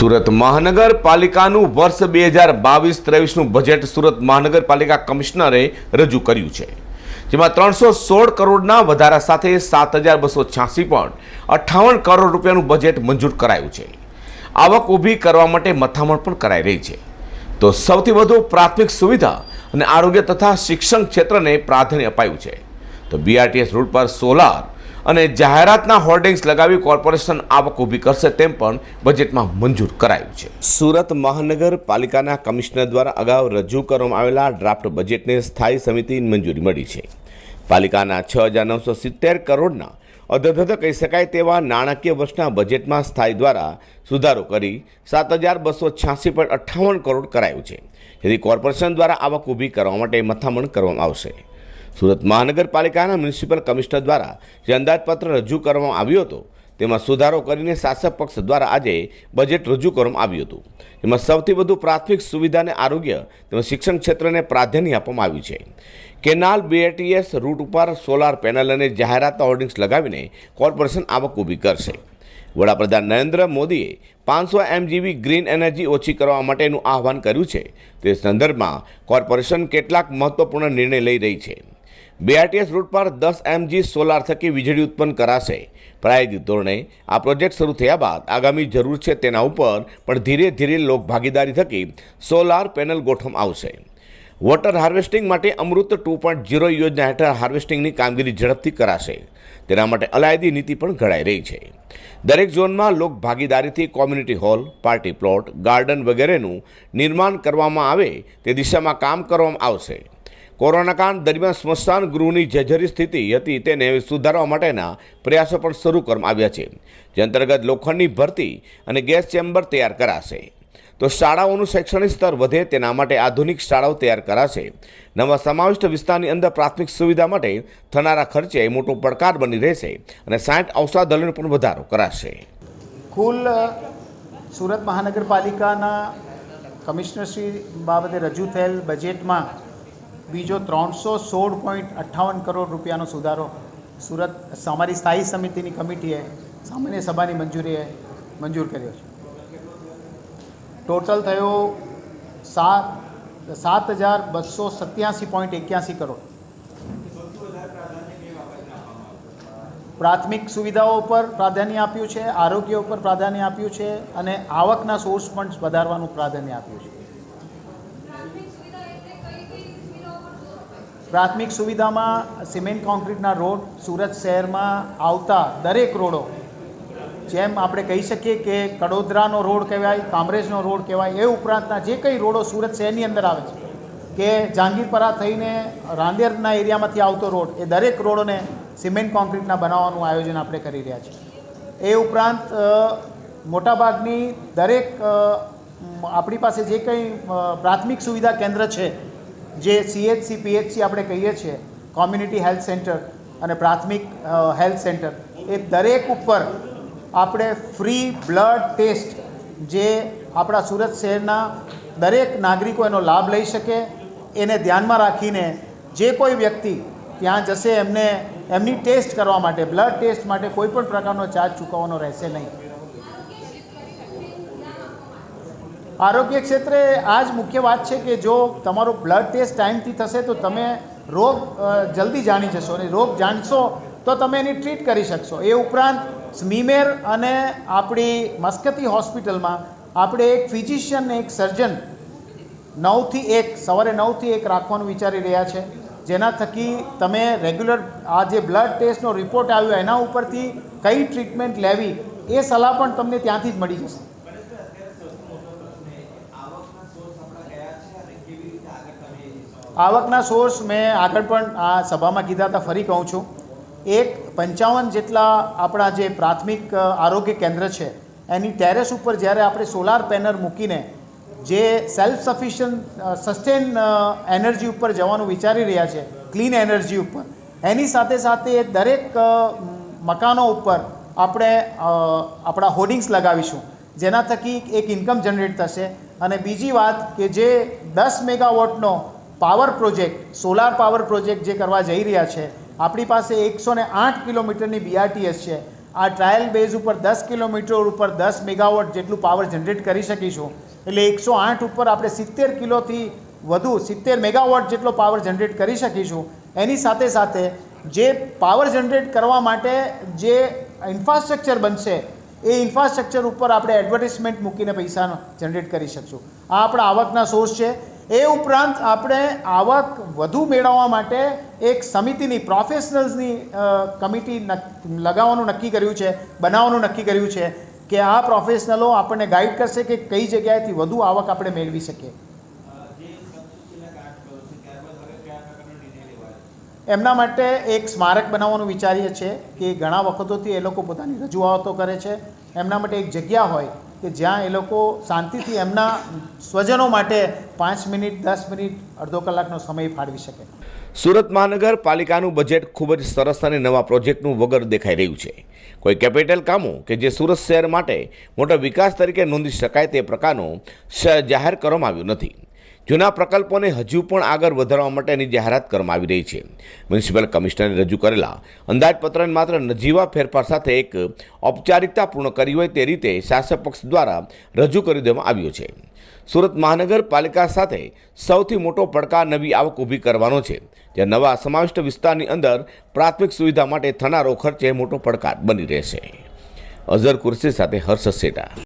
સુરત મહાનગરપાલિકાનું વર્ષ બે હજાર બાવીસ ત્રેવીસનું બજેટ સુરત મહાનગરપાલિકા કમિશનરે રજૂ કર્યું છે. જેમાં ત્રણસો સોળ કરોડના વધારા સાથે સાત હજાર બસો છ્યાસી પોઈન્ટ અઠ્ઠાવન કરોડ રૂપિયાનું બજેટ મંજૂર કરાયું છે. આવક ઊભી કરવા માટે મથામણ પણ કરાઈ રહી છે. તો સૌથી વધુ પ્રાથમિક સુવિધા અને આરોગ્ય તથા શિક્ષણ ક્ષેત્રને પ્રાધાન્ય અપાયું છે. તો બીઆરટીએસ રૂટ પર સોલાર અને જાહેરાતના હોર્ડિંગ્સ લગાવી કોર્પોરેશન આવક ઊભી કરશે તેમ પણ બજેટમાં મંજૂર કરાયું છે. સુરત મહાનગરપાલિકાના કમિશનર દ્વારા અગાઉ રજૂ કરવામાં આવેલા ડ્રાફ્ટ બજેટને સ્થાયી સમિતિની મંજૂરી મળી છે. પાલિકાના છ હજાર નવસો સિત્તેર કરોડના અધધધ કહી શકાય તેવા નાણાકીય વર્ષના બજેટમાં સ્થાયી દ્વારા સુધારો કરી સાત હજાર બસો છ્યાસી પોઈન્ટ અઠ્ઠાવન કરોડ કરાયું છે. જેથી કોર્પોરેશન દ્વારા આવક ઊભી કરવા માટે મથામણ કરવામાં આવશે. સુરત મહાનગરપાલિકાના મ્યુનિસિપલ કમિશનર દ્વારા જે અંદાજપત્ર રજૂ કરવામાં આવ્યો હતો, તેમાં સુધારો કરીને શાસક પક્ષ દ્વારા આજે બજેટ રજૂ કરવામાં આવ્યું હતું. એમાં સૌથી વધુ પ્રાથમિક સુવિધા અને આરોગ્ય તેમજ શિક્ષણ ક્ષેત્રને પ્રાધાન્ય આપવામાં આવ્યું છે. કેનાલ બીએટીએસ રૂટ ઉપર સોલાર પેનલ અને જાહેરાત હોર્ડિંગ્સ લગાવીને કોર્પોરેશન આવક ઊભી કરશે. વડાપ્રધાન નરેન્દ્ર મોદીએ પાંચસો એમજીબી ગ્રીન એનર્જી ઓછી કરવા માટેનું આહવાન કર્યું છે. તે સંદર્ભમાં કોર્પોરેશન કેટલાક મહત્વપૂર્ણ નિર્ણય લઈ રહી છે. બીઆરટીએસ રૂટ પર દસ એમજી સોલાર થકી વીજળી ઉત્પન્ન કરાશે. પ્રાયોગિક ધોરણે આ પ્રોજેક્ટ શરૂ થયા બાદ આગામી જરૂર છે તેના ઉપર પણ ધીરે ધીરે લોક ભાગીદારી થકી સોલાર પેનલ ગોઠવવામાં આવશે. વોટર હાર્વેસ્ટિંગ માટે અમૃત ટુ પોઈન્ટ ઝીરો યોજના હેઠળ હાર્વેસ્ટિંગની કામગીરી ઝડપથી કરાશે. તેના માટે અલાયદી નીતિ પણ ઘડાઈ રહી છે. દરેક ઝોનમાં લોક ભાગીદારીથી community hall party plot garden વગેરેનું નિર્માણ કરવામાં આવે તે દિશામાં કામ કરવામાં આવશે. કોરોના કાળ દરમિયાન સ્મશાન ગૃહની જર્જરી સ્થિતિ હતી તેને સુધારવા માટેના પ્રયાસો પણ શરૂ કરવામાં આવ્યા છે. જે અંતર્ગત લોખંડની ભરતી અને ગેસ ચેમ્બર તૈયાર કરાશે. તો શાળાઓનું શૈક્ષણિક સ્તર વધે તેના માટે આધુનિક શાળાઓ તૈયાર કરાશે. નવા સમાવિષ્ટ વિસ્તારની અંદર પ્રાથમિક સુવિધા માટે થનારા ખર્ચે મોટો પડકાર બની રહેશે અને સાઠ ઔષધાલયનો પણ વધારો કરાશે. કુલ સુરત મહાનગરપાલિકાના કમિશનરશ્રી બાબતે રજૂ થયેલ બજેટમાં બીજો ત્રણસો સોળ પોઈન્ટ અઠ્ઠાવન કરોડ રૂપિયાનો સુધારો સુરત અમારી સ્થાયી સમિતિની કમિટીએ, સામાન્ય સભાની મંજૂરીએ મંજૂર કર્યો છે. ટોટલ થયો સાત સાત હજાર બસો સત્યાસી પોઈન્ટ એક્યાસી કરોડ. પ્રાથમિક સુવિધાઓ ઉપર પ્રાધાન્ય આપ્યું છે, આરોગ્ય ઉપર પ્રાધાન્ય આપ્યું છે અને આવકના સોર્સ પણ વધારવાનું પ્રાધાન્ય આપ્યું છે. પ્રાથમિક સુવિધામાં સિમેન્ટ કોન્ક્રીટના રોડ સુરત શહેરમાં આવતા દરેક રોડો, જેમ આપણે કહી શકીએ કે કડોદરાનો રોડ કહેવાય, કામરેજનો રોડ કહેવાય, એ ઉપરાંતના જે કંઈ રોડો સુરત શહેરની અંદર આવે છે, કે જહાંગીરપરા થઈને રાંદેરના એરિયામાંથી આવતો રોડ, એ દરેક રોડોને સિમેન્ટ કોન્ક્રીટના બનાવવાનું આયોજન આપણે કરી રહ્યા છીએ. એ ઉપરાંત મોટાભાગની દરેક આપણી પાસે જે કંઈ પ્રાથમિક સુવિધા કેન્દ્ર છે જે સીએચસી પીએચસી આપણે કહીએ છીએ કોમ્યુનિટી હેલ્થ સેન્ટર અને પ્રાથમિક હેલ્થ સેન્ટર એ દરેક ઉપર આપણે ફ્રી બ્લડ ટેસ્ટ જે આપણા સુરત શહેરના દરેક નાગરિકો એનો લાભ લઈ શકે, એને ધ્યાનમાં રાખીને જે કોઈ વ્યક્તિ ત્યાં જશે, એમને એમની ટેસ્ટ કરવા માટે બ્લડ ટેસ્ટ માટે કોઈ પણ પ્રકારનો ચાર્જ ચૂકવવાનો રહેશે નહીં. આરોગ્ય ક્ષેત્રે આ જ મુખ્ય વાત છે કે જો તમારો બ્લડ ટેસ્ટ ટાઈમથી થશે તો તમે રોગ જલ્દી જાણી જશો અને રોગ જાણશો તો તમે એની ટ્રીટ કરી શકશો. એ ઉપરાંત સ્મીમેર અને આપણી મસ્કતી હોસ્પિટલમાં આપણે એક ફિઝિશિયન એક સર્જન નવથી એક, સવારે નવથી એક રાખવાનું વિચારી રહ્યા છે. જેના થકી તમે રેગ્યુલર આ જે બ્લડ ટેસ્ટનો રિપોર્ટ આવ્યો એના ઉપરથી કઈ ટ્રીટમેન્ટ લેવી એ સલાહ પણ તમને ત્યાંથી જ મળી જશે. આવકના સોર્સ મેં આગળ પણ આ સભામાં કીધા હતા, ફરી કહું છું. એક પંચાવન જેટલા આપણા જે પ્રાથમિક આરોગ્ય કેન્દ્ર છે, એની ટેરેસ ઉપર જ્યારે આપણે સોલાર પેનલ મૂકીને જે સેલ્ફ સફિશિયન્ટ સસ્ટેન એનર્જી ઉપર જવાનું વિચારી રહ્યા છે ક્લીન એનર્જી ઉપર, એની સાથે સાથે દરેક મકાનો ઉપર આપણે આપણા હોર્ડિંગ્સ લગાવીશું, જેના થકી એક ઇન્કમ જનરેટ થશે. અને બીજી વાત કે જે દસ મેગાવોટનો power project, solar power project જે કરવા જઈ રહ્યા છે, આપણી પાસે એકસો ને આઠ કિલોમીટરની બીઆરટીએસ છે. આ ટ્રાયલ બેઝ ઉપર દસ કિલોમીટર ઉપર દસ મેગાવોટ જેટલું પાવર જનરેટ કરી શકીશું. એટલે એકસો આઠ ઉપર આપણે સિત્તેર કિલોથી વધુ, સિત્તેર મેગાવોટ જેટલો પાવર જનરેટ કરી શકીશું. એની સાથે સાથે જે પાવર જનરેટ કરવા માટે જે ઇન્ફ્રાસ્ટ્રક્ચર બનશે, એ ઇન્ફ્રાસ્ટ્રક્ચર ઉપર આપણે એડવર્ટિઝમેન્ટ મૂકીને પૈસા જનરેટ કરી શકશું. આ આપણા આવકના સોર્સ છે. એ ઉપરાંત આપણે આવક વધુ મેળવવા માટે એક સમિતિની પ્રોફેશનલ્સની કમિટી લગાવવાનું નક્કી કર્યું છે, બનાવવાનું નક્કી કર્યું છે કે આ પ્રોફેશનલો આપણને ગાઈડ કરશે કે કઈ જગ્યાએથી વધુ આવક આપણે મેળવી શકીએ. એમના માટે એક સ્મારક બનાવવાનું વિચારીએ છીએ કે ઘણા વખતોથી એ લોકો પોતાની રજૂઆતો કરે છે. એમના માટે એક જગ્યા હોય કે જ્યાં એ લોકો શાંતિથી એમના સ્વજનો માટે પાંચ મિનિટ, દસ મિનિટ, અડધો કલાકનો સમય ફાળવી શકે. સુરત મહાનગરપાલિકાનું બજેટ ખૂબ જ સરસ અને નવા પ્રોજેક્ટનું વગર દેખાઈ રહ્યું છે. કોઈ કેપિટલ કામો કે જે સુરત શહેર માટે મોટા વિકાસ તરીકે નોંધી શકાય તે પ્રકારનું જાહેર કરવામાં આવ્યું નથી. જૂના પ્રકલ્પોને હજુ પણ આગળ વધારવા માટેની જાહેરાત કરવામાં આવી રહી છે. મ્યુનિસિપલ કમિશનરે રજૂ કરેલા અંદાજપત્રને માત્ર નજીવા ફેરફાર સાથે એક ઔપચારિકતા પૂર્ણ કરી હોય તે રીતે શાસક પક્ષ દ્વારા રજૂ કરી દેવામાં આવ્યો છે. સુરત મહાનગરપાલિકા સાથે સૌથી મોટો પડકાર નવી આવક ઊભી કરવાનો છે. જે નવા સમાવિષ્ટ વિસ્તારની અંદર પ્રાથમિક સુવિધા માટે થનારો ખર્ચ મોટો પડકાર બની રહેશે. અઝર કુર્સી સાથે હર્ષ સેટા.